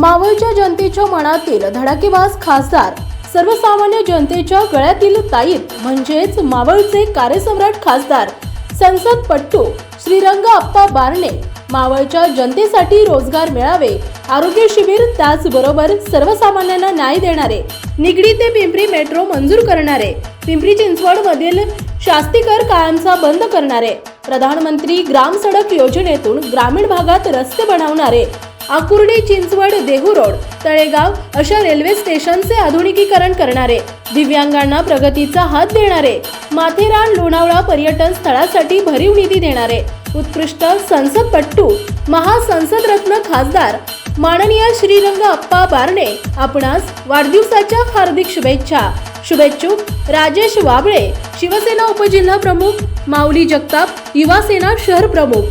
मावळच्या जनतेच्या मनातील धडाकेबाज खासदार सर्वसामान्य जनतेच्या गळ्यातील ताईत म्हणजेच मावळचे कार्यसम्राट खासदार संसद पट्टू श्रीरंग अप्पा बारणे मावळच्या जनतेसाठी रोजगार मिळावे आरोग्य शिबिर त्याचबरोबर सर्वसामान्यांना न्याय देणारे निगडी ते पिंपरी मेट्रो मंजूर करणारे पिंपरी चिंचवड मधील शास्तीकर कायमचा बंद करणारे प्रधानमंत्री ग्राम सडक योजनेतून ग्रामीण भागात रस्ते बनवणारे आकुर्डी चिंचवड देहू रोड तळेगाव अशा रेल्वे स्टेशनचे आधुनिकीकरण करणारे. दिव्यांगांना प्रगतीचा हात देणारे. माथेरान लोणावळा पर्यटन स्थळासाठी भरीव निधी देणारे. उत्कृष्ट संसदपट्टू महासंसद रत्न खासदार माननीय श्रीरंग अप्पा बारणे आपणास वाढदिवसाच्या हार्दिक शुभेच्छा. शुभेच्छुक राजेश वाबळे शिवसेना उपजिल्हा प्रमुख माऊली जगताप युवा सेना शहर प्रमुख.